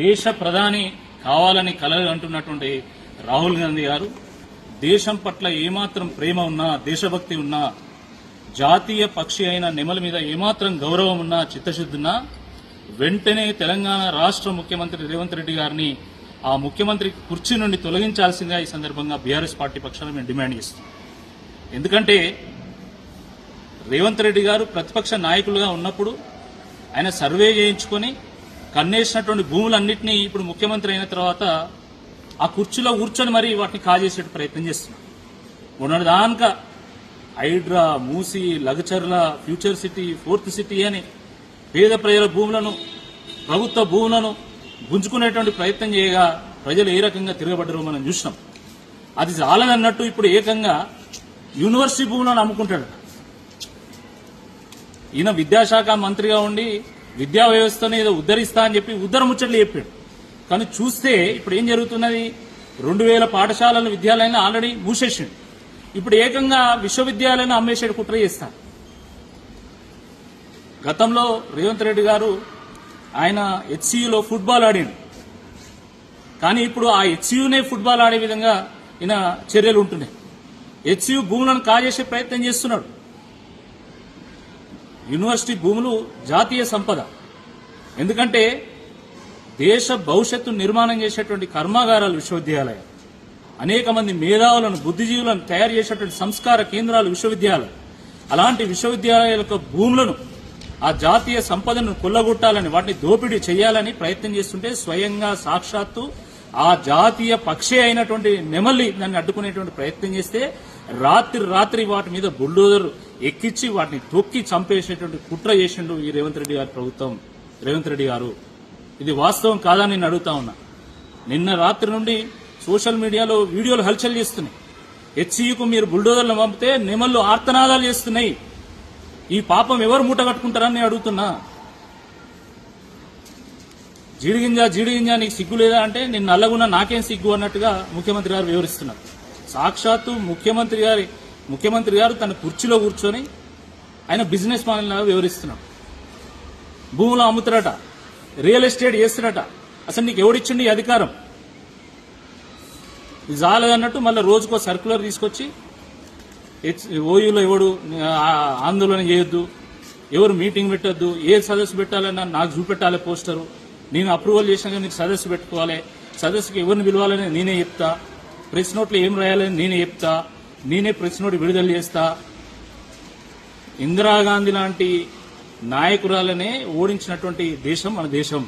దేశ ప్రధాని కావాలని కలలు అంటున్నటువంటి రాహుల్ గాంధీ గారు దేశం పట్ల ఏమాత్రం ప్రేమ ఉన్నా దేశభక్తి ఉన్నా జాతీయ పక్షి అయిన నెమల మీద ఏమాత్రం గౌరవం ఉన్నా చిత్తశుద్ధిన్నా వెంటనే తెలంగాణ రాష్ట్ర ముఖ్యమంత్రి రేవంత్ రెడ్డి గారిని ఆ ముఖ్యమంత్రి కుర్చీ నుండి తొలగించాల్సిందిగా ఈ సందర్భంగా బీఆర్ఎస్ పార్టీ పక్షాన మేము డిమాండ్ చేస్తాం ఎందుకంటే రేవంత్ రెడ్డి గారు ప్రతిపక్ష నాయకులుగా ఉన్నప్పుడు ఆయన సర్వే చేయించుకొని కన్నేసినటువంటి భూములన్నింటినీ ఇప్పుడు ముఖ్యమంత్రి అయిన తర్వాత ఆ కుర్చీలో కూర్చొని మరి వాటిని కాజేసే ప్రయత్నం చేస్తున్నాం ఉన్నదానిక Hydraa Musi Lagacharla future city fourth city అని పేద ప్రజల భూములను ప్రభుత్వ భూములను గుంజుకునేటువంటి ప్రయత్నం చేయగా ప్రజలు ఏ రకంగా తిరగబడ్డరు మనం చూసినాం. అది చాలదన్నట్టు ఇప్పుడు ఏకంగా యూనివర్సిటీ భూములను అమ్ముకుంటాడు ఈయన విద్యాశాఖ మంత్రిగా ఉండి విద్యా వ్యవస్థను ఏదో ఉద్ధరిస్తా అని చెప్పి ఉద్ధర ముచ్చట్లు చెప్పాడు. కానీ చూస్తే ఇప్పుడు ఏం జరుగుతున్నది? రెండు వేల పాఠశాలల విద్యాలయాన్ని ఆల్రెడీ మూసేసిండు. ఇప్పుడు ఏకంగా విశ్వవిద్యాలయాన్ని అమ్మేసేడు కుట్ర చేస్తారు గతంలో రేవంత్ రెడ్డి గారు ఆయన హెచ్సియులో ఫుట్బాల్ ఆడిండు. కానీ ఇప్పుడు ఆ హెచ్సియునే ఫుట్బాల్ ఆడే విధంగా ఈయన చర్యలు ఉంటున్నాయి. హెచ్సియు భూములను కాజేసే ప్రయత్నం చేస్తున్నాడు. యూనివర్సిటీ భూములు జాతీయ సంపద. ఎందుకంటే దేశ భవిష్యత్తు నిర్మాణం చేసేటువంటి కర్మాగారాలు విశ్వవిద్యాలయం. అనేక మంది మేధావులను బుద్ధిజీవులను తయారు చేసేటువంటి సంస్కార కేంద్రాలు విశ్వవిద్యాలయం. అలాంటి విశ్వవిద్యాలయాల యొక్క భూములను ఆ జాతీయ సంపదను కొల్లగొట్టాలని వాటిని దోపిడీ చేయాలని ప్రయత్నం చేస్తుంటే స్వయంగా సాక్షాత్తు ఆ జాతీయ పక్షి అయినటువంటి నెమలి దాన్ని అడ్డుకునేటువంటి ప్రయత్నం చేస్తే రాత్రి రాత్రి వాటి మీద బుల్డోజర్ ఎక్కించి వాటిని తొక్కి చంపేసేటువంటి కుట్ర చేసిండు ఈ రేవంత్ రెడ్డి గారి ప్రభుత్వం రేవంత్ రెడ్డి గారు. ఇది వాస్తవం కాదని నేను అడుగుతా ఉన్నా. నిన్న రాత్రి నుండి సోషల్ మీడియాలో వీడియోలు హల్చల్ చేస్తున్నాయి. హెచ్సియుకు మీరు బుల్డోజర్లు పంపితే నెమళ్ళు ఆర్తనాదాలు చేస్తున్నాయి. ఈ పాపం ఎవరు మూట కట్టుకుంటారని నేను అడుగుతున్నా. జీడిగింజ జీడిగింజ నీకు సిగ్గు లేదా అంటే నేను నల్లగున్నా నాకేం సిగ్గు అన్నట్టుగా ముఖ్యమంత్రి గారు వివరిస్తున్నారు. సాక్షాత్తు ముఖ్యమంత్రి గారి ముఖ్యమంత్రి గారు తన కుర్చీలో కూర్చొని ఆయన బిజినెస్ మ్యాన్ లాగా వివరిస్తున్నాడు. భూములు అమ్ముతారట రియల్ ఎస్టేట్ చేస్తున్నట అసలు నీకు ఎవడిచ్చిండి ఈ అధికారం? ఇది చాలదన్నట్టు మళ్ళీ రోజుకో సర్క్యులర్ తీసుకొచ్చి ఓయూలో ఎవడు ఆందోళన చేయొద్దు ఎవరు మీటింగ్ పెట్టద్దు ఏ సదస్సు పెట్టాలన్నా నాకు చూపెట్టాలి పోస్టరు. నేను అప్రూవల్ చేసినాక నీకు సదస్సు పెట్టుకోవాలి. సదస్సుకి ఎవరిని పిలవాలని నేనే చెప్తా. ప్రెస్ నోట్లో ఏం రాయాలని నేనే చెప్తా నేనే ప్రెస్ నోట్ విడుదల చేస్తా. ఇందిరాగాంధీ లాంటి నాయకురాలనే ఓడించినటువంటి దేశం మన దేశం.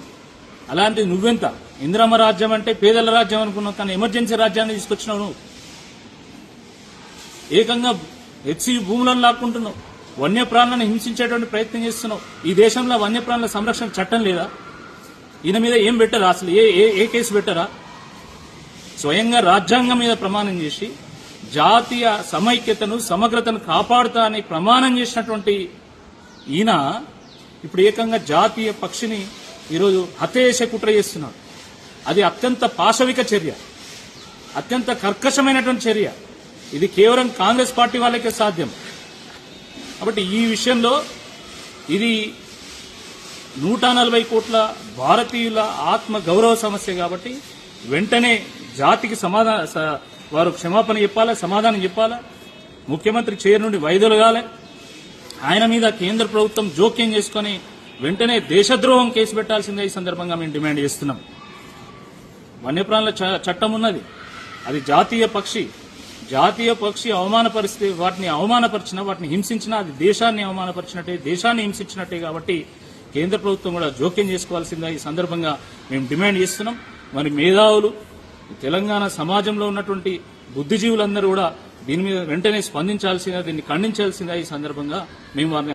అలాంటి నువ్వెంత? ఇందిరమ్మ రాజ్యం అంటే పేదల రాజ్యం అనుకున్నావు కానీ ఎమర్జెన్సీ రాజ్యాన్ని తీసుకొచ్చినావు నువ్వు. ఏకంగా హెచ్సి భూములను లాక్కుంటున్నావు. వన్యప్రాణులను హింసించేటువంటి ప్రయత్నం చేస్తున్నావు. ఈ దేశంలో వన్యప్రాణుల సంరక్షణ చట్టం లేదా? ఈయన మీద ఏం పెట్టరా అసలు? ఏ ఏ ఏ కేసు పెట్టరా? స్వయంగా రాజ్యాంగం మీద ప్రమాణం చేసి జాతీయ సమైక్యతను సమగ్రతను కాపాడుతా అని ప్రమాణం చేసినటువంటి ఈయన ఇప్పుడు ఏకంగా జాతీయ పక్షిని ఈరోజు హతేశ కుట్ర చేస్తున్నాడు. అది అత్యంత పాశవిక చర్య. అత్యంత కర్కశమైనటువంటి చర్య. ఇది కేవలం కాంగ్రెస్ పార్టీ వాళ్ళకే సాధ్యం. కాబట్టి ఈ విషయంలో ఇది నూట నలభై కోట్ల భారతీయుల ఆత్మ గౌరవ సమస్య కాబట్టి వెంటనే జాతికి సమాధాన స- వారు క్షమాపణ చెప్పాలా సమాధానం చెప్పాలా? ముఖ్యమంత్రి చైర్ నుండి వైదొలగాలి ఆయన మీద కేంద్ర ప్రభుత్వం జోక్యం చేసుకొని వెంటనే దేశద్రోహం కేసు పెట్టాల్సిందే ఈ సందర్భంగా మేము డిమాండ్ చేస్తున్నాం. వన్యప్రాణుల చ- చట్టం ఉన్నది. అది జాతీయ పక్షి. జాతీయ పక్షి అవమానపరిస్తే వాటిని అవమానపరిచిన వాటిని హింసించినా అది దేశాన్ని అవమానపరిచినట్టే దేశాన్ని హింసించినట్టే కాబట్టి కేంద్ర ప్రభుత్వం కూడా జోక్యం చేసుకోవాల్సిందే ఈ సందర్భంగా మేము డిమాండ్ చేస్తున్నాం. మరి మేధావులు తెలంగాణ సమాజంలో ఉన్నటువంటి బుద్ధిజీవులందరూ కూడా దీని మీద వెంటనే స్పందించాల్సిందే దీన్ని ఖండించాల్సిందే ఈ సందర్భంగా మేము వారిని